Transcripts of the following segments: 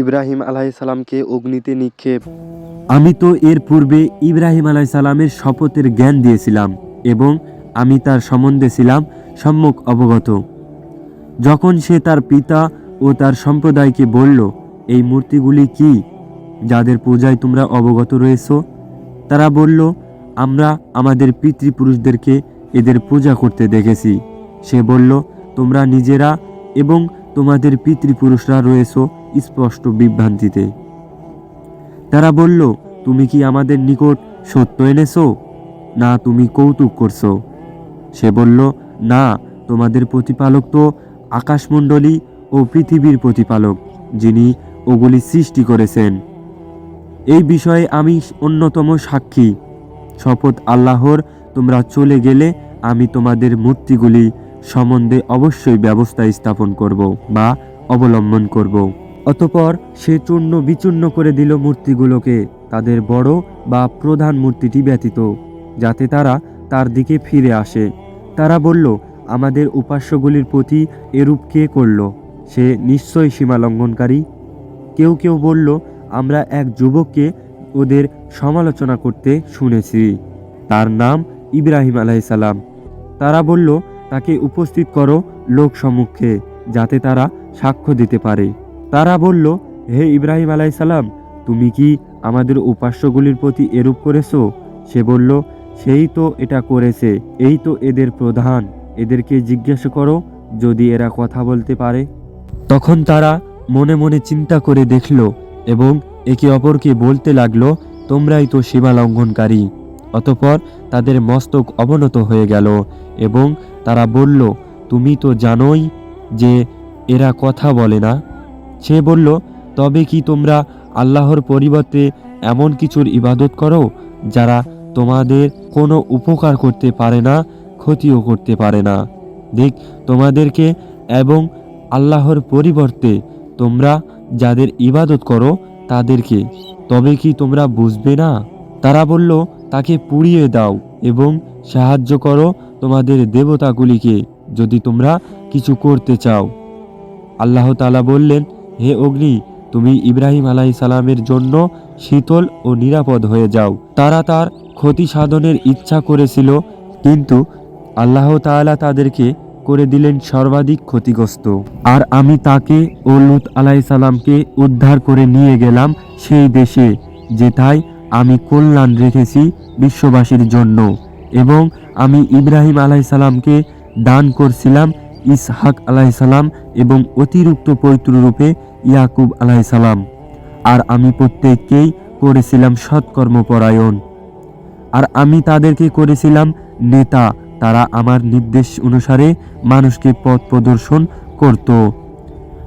ইব্রাহিম আলাইসালামকে অগ্নিতে নিক্ষেপ। আমি তো এর পূর্বে ইব্রাহিম আলাইসাল্লামের শপথের জ্ঞান দিয়েছিলাম এবং আমি তার সম্বন্ধে ছিলাম সম্যক অবগত। যখন সে তার পিতা ও তার সম্প্রদায়কে বলল, এই মূর্তিগুলি কি যাদের পূজায় তোমরা অবগত রয়েছো? তারা বলল, আমরা আমাদের পিতৃপুরুষদেরকে এদের পূজা করতে দেখেছি। সে বলল, তোমরা নিজেরা এবং তোমাদের পিতৃপুরুষরা রয়েছো স্পষ্ট বিভ্রান্তিতে। তারা বলল, তুমি কি আমাদের নিকট সত্য এনেছো? না, তুমি কৌতুক করছ। সে বলল, না, তোমাদের প্রতিপালক তো আকাশমণ্ডলী ও পৃথিবীর প্রতিপালক, যিনি ওগুলি সৃষ্টি করেছেন। এই বিষয়ে আমি অন্যতম সাক্ষী। শপথ আল্লাহর, তোমরা চলে গেলে আমি তোমাদের মূর্তিগুলি সম্বন্ধে অবশ্যই ব্যবস্থা স্থাপন করব বা অবলম্বন করব। অতপর সে চূর্ণ বিচূর্ণ করে দিল মূর্তিগুলোকে, তাদের বড় বা প্রধান মূর্তিটি ব্যতীত, যাতে তারা তার দিকে ফিরে আসে। তারা বলল, আমাদের উপাস্যগুলির প্রতি এরূপ কে করল? সে নিশ্চয়ই সীমা লঙ্ঘনকারী কেউ কেউ বলল, আমরা এক যুবককে ওদের সমালোচনা করতে শুনেছি। তার নাম ইব্রাহিম আলাইসাল্লাম তারা বলল, তাকে উপস্থিত করো লোক সম্মুখে, যাতে তারা সাক্ষ্য দিতে পারে। তারা বলল, হে ইব্রাহিম আলাইসাল্লাম তুমি কি আমাদের উপাস্যগুলির প্রতি এরূপ করেছ? সে বলল, সেই তো এটা করেছে, এই তো এদের প্রধান। এদেরকে জিজ্ঞাসা করো, যদি এরা কথা বলতে পারে। তখন তারা মনে মনে চিন্তা করে দেখল এবং একে অপরকে বলতে লাগল, তোমরাই তো সীমা লঙ্ঘনকারী। অতপর তাদের মস্তক অবনত হয়ে গেল এবং তারা বলল, তুমি তো জানোই যে এরা কথা বলে না। সে বলল, তবে কি তোমরা আল্লাহর পরিবর্তে এমন কিছুর ইবাদত করো, যারা তোমাদের কোনো উপকার করতে পারে না, ক্ষতিও করতে পারে না? দেখ, তোমাদেরকে এবং আল্লাহর পরিবর্তে তোমরা যাদের ইবাদত করো, তাদেরকে। তবে কি তোমরা বুঝবে না? তারা বলল, তাকে পুড়িয়ে দাও এবং সাহায্য করো তোমাদের দেবতাগুলিকে, যদি তোমরা কিছু করতে চাও। আল্লাহ তালা বললেন হে অগ্নি, তুমি ইব্রাহিম আলাই সালামের জন্য শীতল ও নিরাপদ হয়ে যাও। তারা তার ক্ষতি সাধনের ইচ্ছা করেছিল, কিন্তু আল্লাহ তাআলা তাদেরকে করে দিলেন সর্বাধিক ক্ষতিগ্রস্ত। আর আমি তাকে ও লুত আলাই সালামকে উদ্ধার করে নিয়ে গেলাম সেই দেশে, যেথায় আমি কল্যাণ রেখেছি বিশ্ববাসীর জন্য। এবং আমি ইব্রাহিম আলাই সালামকে দান করছিলাম ইসহাক আলাই সালাম এবং অতিরিক্ত পৈতৃরূপে ইয়াকুব আলাই সালাম। আর আমি প্রত্যেককেই করেছিলাম সৎকর্মপরায়ণ। আর আমি তাদেরকে করেছিলাম নেতা, তারা আমার নির্দেশ অনুসারে মানুষকে পথ প্রদর্শন করত।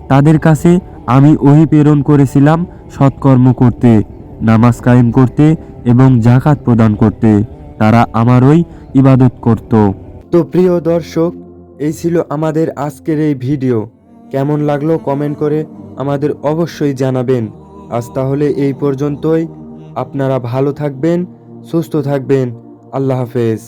তাদের কাছে আমি ওহি প্রেরণ করেছিলাম সৎকর্ম করতে, নামাজ কায়েম করতে এবং জাকাত প্রদান করতে। তারা আমারই ইবাদত করত। তো প্রিয় দর্শক এই ছিল আমাদের আজকের এই ভিডিও। কেমন লাগল কমেন্ট করে আমাদের অবশ্যই জানাবেন। আজ তাহলে এই পর্যন্তই। আপনারা ভালো থাকবেন, সুস্থ থাকবেন। আল্লাহ হাফেজ।